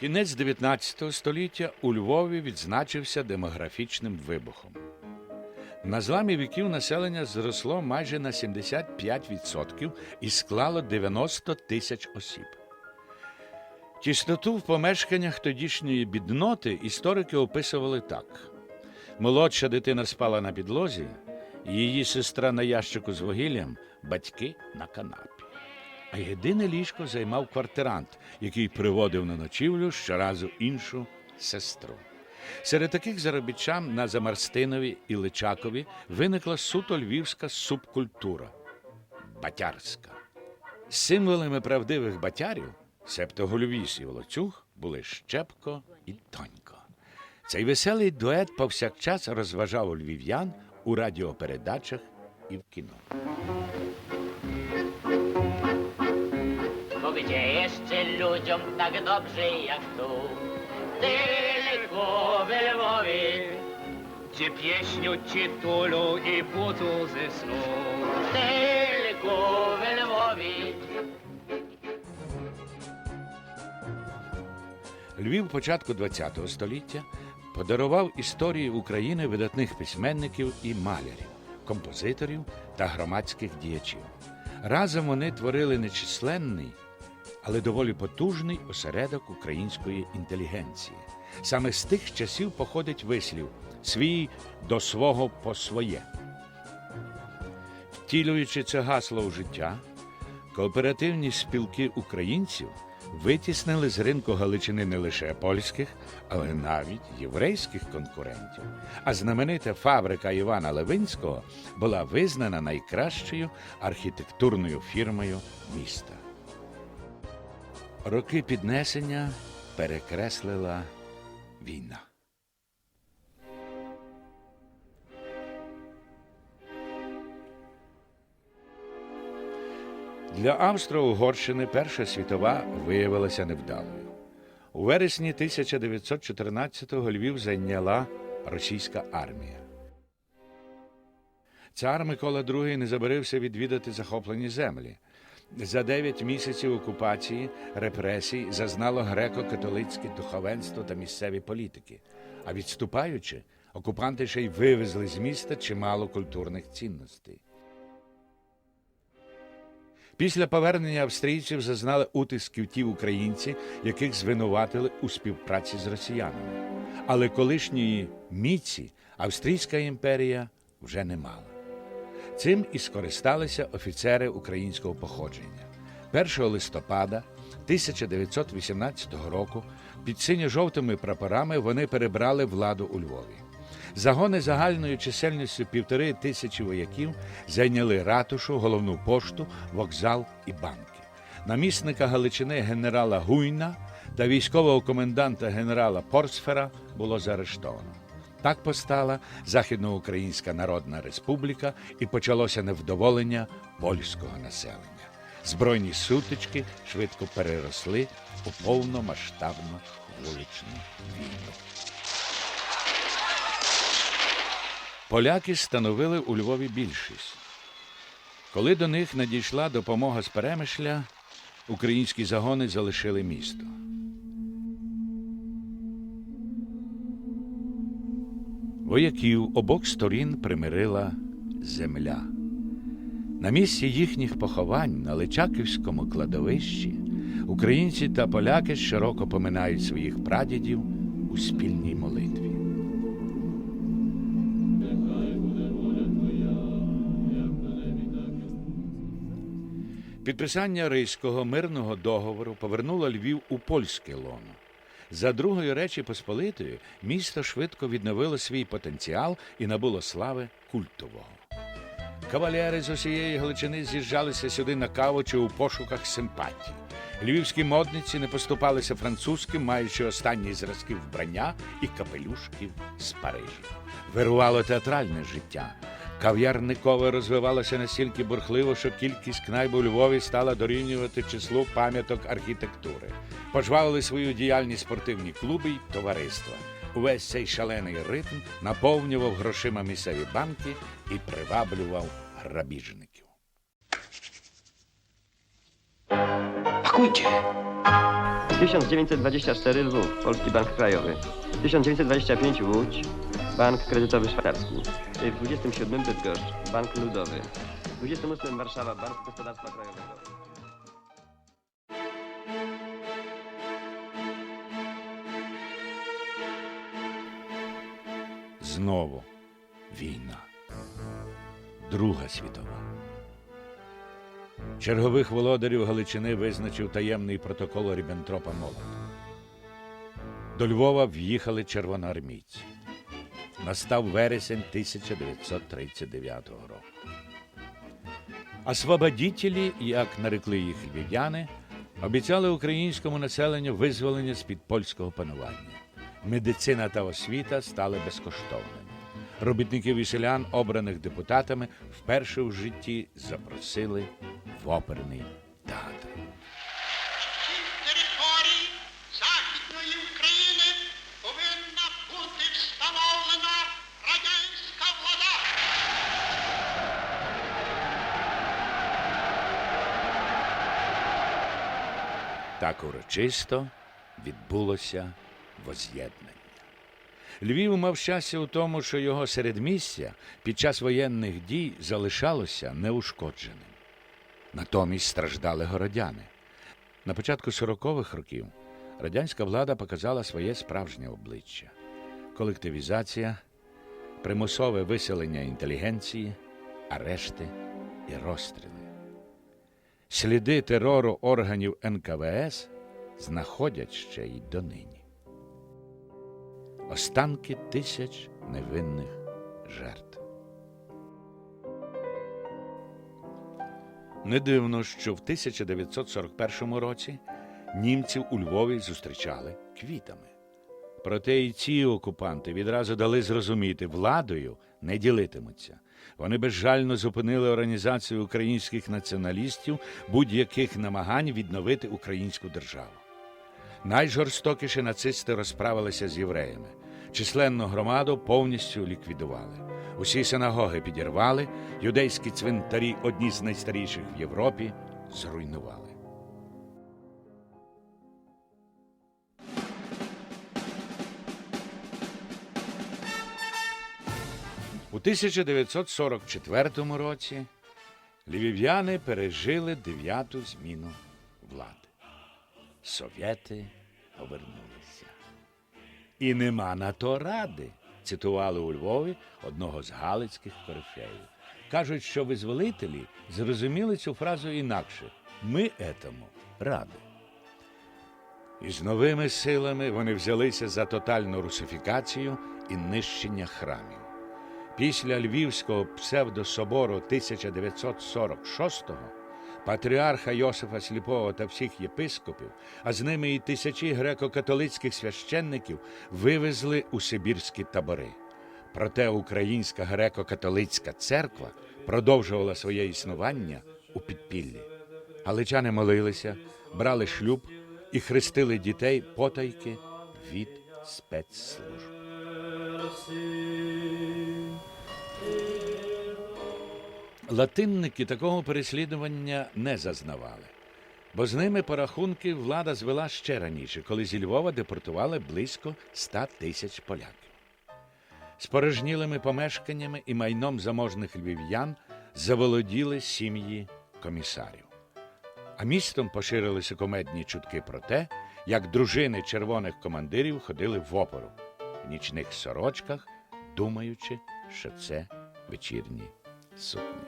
Кінець 19 століття у Львові відзначився демографічним вибухом. На зламі віків населення зросло майже на 75% і склало 90 тисяч осіб. Тісноту в помешканнях тодішньої бідноти історики описували так: молодша дитина спала на підлозі, її сестра на ящику з вугіллям, батьки на канапі. А єдине ліжко займав квартирант, який приводив на ночівлю щоразу іншу сестру. Серед таких заробітчан на Замарстинові і Личакові виникла суто львівська субкультура батярська. Символами правдивих батярів, себто Гольвіс і Волоцюг, були Щепко і Тонько. Цей веселий дует повсякчас розважав львів'ян у радіопередачах і в кіно. Gdzie jeszcze ludziom tak dobrze jak tu? Tylko w Lwowie, Gdzie pieśniu ci tulą i budzą ze snu tylko w Lwowie. Львів початку ХХ століття подарував історії України видатних письменників і малярів, композиторів та громадських діячів. Разом вони творили нечисленний, але доволі потужний осередок української інтелігенції. Саме з тих часів походить вислів свій до свого по своє. Втілюючи це гасло в життя, кооперативні спілки українців витіснили з ринку Галичини не лише польських, але навіть єврейських конкурентів. А знаменита фабрика Івана Левинського була визнана найкращою архітектурною фірмою міста. Роки піднесення перекреслила війна. Для Австро-Угорщини Перша світова виявилася невдалою. У вересні 1914-го Львів зайняла російська армія. Цар Микола II не забарився відвідати захоплені землі. За дев'ять місяців окупації репресій зазнало греко-католицьке духовенство та місцеві політики. А відступаючи, окупанти ще й вивезли з міста чимало культурних цінностей. Після повернення австрійців зазнали утисків ті українці, яких звинуватили у співпраці з росіянами. Але колишньої міці Австрійська імперія вже не мала. Цим і скористалися офіцери українського походження. 1 листопада 1918 року під синьо-жовтими прапорами вони перебрали владу у Львові. Загони загальною чисельністю півтори тисячі вояків зайняли ратушу, головну пошту, вокзал і банки. Намісника Галичини генерала Гуйна та військового коменданта генерала Порсфера було заарештовано. Так постала Західноукраїнська Народна Республіка і почалося невдоволення польського населення. Збройні сутички швидко переросли у повномасштабну вуличну війну. Поляки становили у Львові більшість. Коли до них надійшла допомога з перемишля, українські загони залишили місто. Вояків обох сторін примирила земля. На місці їхніх поховань на Личаківському кладовищі українці та поляки щороку поминають своїх прадідів у спільній молитві. Підписання Ризького мирного договору повернуло Львів у польське лоно. За Другої Речі Посполитої місто швидко відновило свій потенціал і набуло слави культового. Кавалери з усієї Галичини з'їжджалися сюди на каву чи у пошуках симпатії. Львівські модниці не поступалися французьким, маючи останні зразки вбрання і капелюшків з Парижа. Вирувало театральне життя. Кав'ярникове розвивалося настільки бурхливо, що кількість кнайб у Львові стала дорівнювати числу пам'яток архітектури. Пожвавили свою діяльність спортивні клуби й товариства. Увесь цей шалений ритм наповнював грошима місцеві банки і приваблював грабіжників. Пакуйте. 1924 Lwów, Polski Bank Krajowy. 1925 Łódź, Bank Kredytowy Szwajcarski. W 27 Bydgoszcz, Bank Ludowy. W 28 Warszawa, Bank Gospodarstwa Krajowego. Знову війна. Друга світова. Чергових володарів Галичини визначив таємний протокол Ріббентропа Молота. До Львова в'їхали червоноармійці. Настав вересень 1939 року. Освободітелі, як нарекли їх львів'яни, обіцяли українському населенню визволення з-під польського панування. Медицина та освіта стали безкоштовними. Робітників і селян, обраних депутатами, вперше в житті запросили в оперний Так урочисто відбулося воз'єднання. Львів мав щастя у тому, що його середмістя під час воєнних дій залишалося неушкодженим. Натомість страждали городяни. На початку 40-х років радянська влада показала своє справжнє обличчя: колективізація, примусове виселення інтелігенції, арешти і розстріли. Сліди терору органів НКВС знаходять ще й донині. Останки тисяч невинних жертв. Не дивно, що в 1941 році німців у Львові зустрічали квітами. Проте і ці окупанти відразу дали зрозуміти, владою не ділитимуться. Вони безжально зупинили організацію українських націоналістів будь-яких намагань відновити українську державу. Найжорстокіше нацисти розправилися з євреями. Численну громаду повністю ліквідували. Усі синагоги підірвали, юдейські цвинтарі, одні з найстаріших в Європі, зруйнували. У 1944 році львів'яни пережили дев'яту зміну влади. Совєти повернулися. І нема на то ради, цитували у Львові одного з галицьких корифеїв. Кажуть, що визволителі зрозуміли цю фразу інакше. Ми етому ради. І з новими силами вони взялися за тотальну русифікацію і нищення храмів. Після Львівського псевдособору 1946-го патріарха Йосифа Сліпого та всіх єпископів, а з ними і тисячі греко-католицьких священників вивезли у сибірські табори. Проте Українська греко-католицька церква продовжувала своє існування у підпіллі. Галичани молилися, брали шлюб і хрестили дітей потайки від спецслужб. Латинники такого переслідування не зазнавали, бо з ними порахунки влада звела ще раніше, коли зі Львова депортували близько 100 тисяч поляків. Спорожнілими помешканнями і майном заможних львів'ян заволоділи сім'ї комісарів. А містом поширилися комедні чутки про те, як дружини червоних командирів ходили в опору в нічних сорочках, думаючи, що це вечірні сукні.